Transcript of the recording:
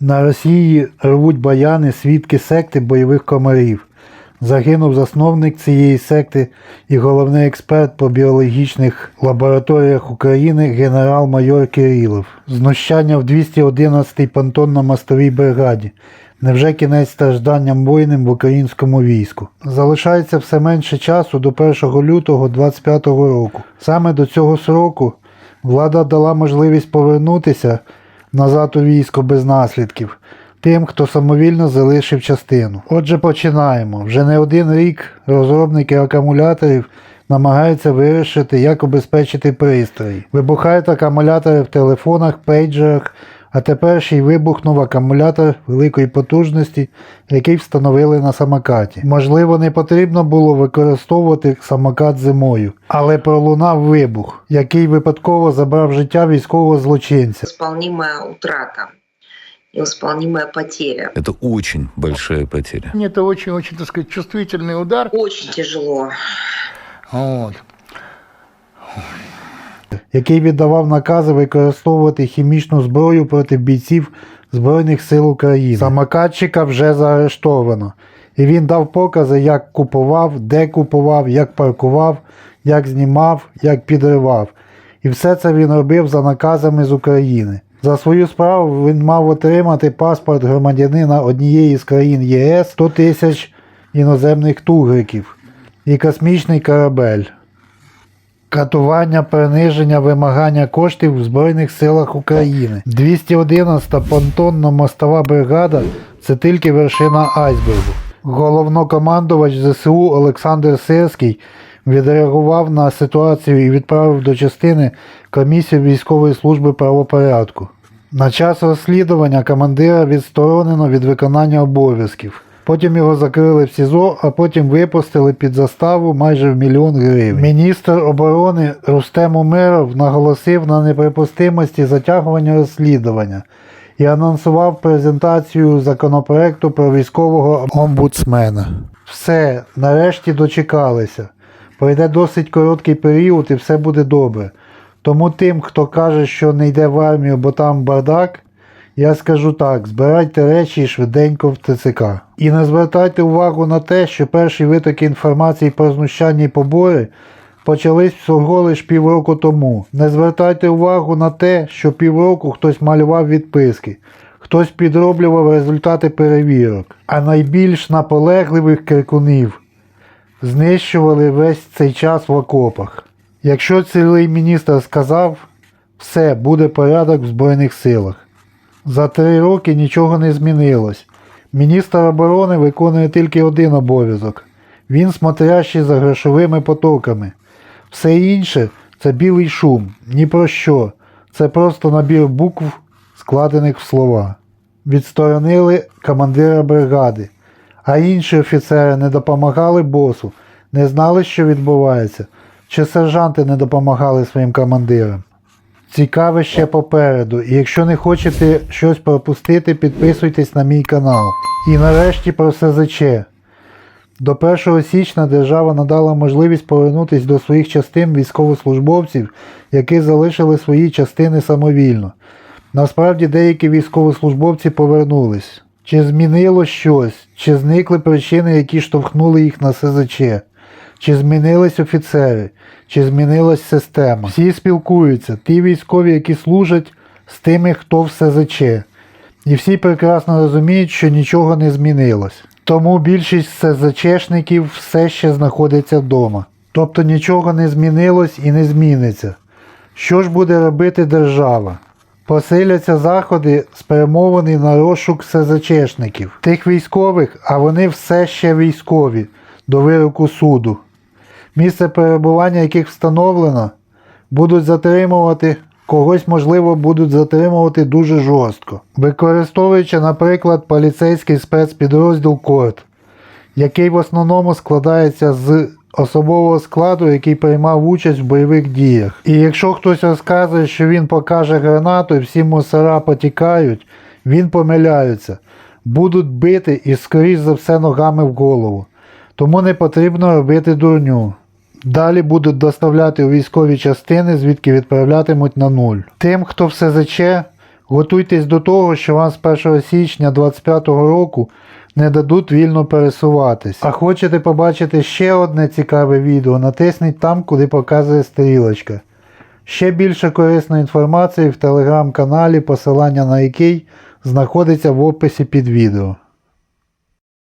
На Росії рвуть баяни свідки секти бойових комарів. Загинув засновник цієї секти і головний експерт по біологічних лабораторіях України генерал-майор Кирилов. Знущання в 211-й понтонно-мостовій бригаді. Невже кінець стражданням воїнам в українському війську? Залишається все менше часу до 1 лютого 2025 року. Саме до цього сроку влада дала можливість повернутися назад у військо без наслідків тим, хто самовільно залишив частину. Отже, починаємо. Вже не один рік розробники акумуляторів намагаються вирішити, як обезпечити пристрої. Вибухають акумулятори в телефонах, пейджерах, а тепер ще й вибухнув акумулятор великої потужності, який встановили на самокаті. Можливо, не потрібно було використовувати самокат зимою, але пролунав вибух, який випадково забрав життя військового злочинця. восполнимая утрата и восполнимая потеря. Это очень большая потеря. Это очень-очень, так сказать, чувствительный удар. Очень тяжело. Вот. який віддавав накази використовувати хімічну зброю проти бійців Збройних сил України. Самокатчика вже заарештовано. І він дав покази, як купував, де купував, як паркував, як знімав, як підривав. І все це він робив за наказами з України. За свою справу він мав отримати паспорт громадянина однієї з країн ЄС 100 тисяч іноземних тугриків і космічний корабель. Катування, приниження, вимагання коштів в Збройних силах України. 211-та понтонно-мостова бригада це тільки вершина айсбергу. Головнокомандувач ЗСУ Олександр Сирський відреагував на ситуацію і відправив до частини комісію військової служби правопорядку. На час розслідування командира відсторонено від виконання обов'язків. Потім його закрили в СІЗО, а потім випустили під заставу майже в мільйон гривень. Міністр оборони Рустем Умеров наголосив на неприпустимості затягування розслідування і анонсував презентацію законопроекту про військового омбудсмена. Все, нарешті дочекалися. Пройде досить короткий період і все буде добре. Тому тим, хто каже, що не йде в армію, бо там бардак, я скажу так: збирайте речі швиденько в ТЦК. І не звертайте увагу на те, що перші витоки інформації про знущання і побори почались всього лиш півроку тому. Не звертайте увагу на те, що півроку хтось малював відписки, хтось підроблював результати перевірок, а найбільш наполегливих крикунів знищували весь цей час в окопах. Якщо цілий міністр сказав, все, буде порядок в Збройних силах. За три роки нічого не змінилось. Міністр оборони виконує тільки один обов'язок. Він смотрящий за грошовими потоками. Все інше це білий шум, ні про що. Це просто набір букв, складених в слова. Відсторонили командира бригади, а інші офіцери не допомагали босу, не знали, що відбувається, чи сержанти не допомагали своїм командирам. Цікаве ще попереду. І якщо не хочете щось пропустити, підписуйтесь на мій канал. І нарешті про СЗЧ. До 1 січня держава надала можливість повернутися до своїх частин військовослужбовців, які залишили свої частини самовільно. Насправді деякі військовослужбовці повернулись. Чи змінило щось, чи зникли причини, які штовхнули їх на СЗЧ, чи змінились офіцери, чи змінилась система. Всі спілкуються, ті військові, які служать, з тими, хто в СЗЧ. І всі прекрасно розуміють, що нічого не змінилось. Тому більшість СЗЧшників все ще знаходиться вдома. Тобто нічого не змінилось і не зміниться. Що ж буде робити держава? Посиляться заходи, спрямовані на розшук СЗЧшників, тих військових, а вони все ще військові, до вироку суду. Місце перебування яких встановлено, будуть затримувати, когось, можливо, будуть затримувати дуже жорстко, використовуючи, наприклад, поліцейський спецпідрозділ КОРТ, який в основному складається з особового складу, який приймав участь в бойових діях. І якщо хтось розказує, що він покаже гранату і всі мусора потікають, він помиляється. Будуть бити і, скоріш за все, ногами в голову. Тому не потрібно робити дурню. Далі будуть доставляти у військові частини, звідки відправлятимуть на нуль. Тим, хто в СЗЧ, Готуйтесь до того, що вам з 1 січня 2025 року не дадуть вільно пересуватись. А хочете побачити ще одне цікаве відео, натисніть там, куди показує стрілочка. Ще більше корисної інформації в телеграм-каналі, посилання на який знаходиться в описі під відео.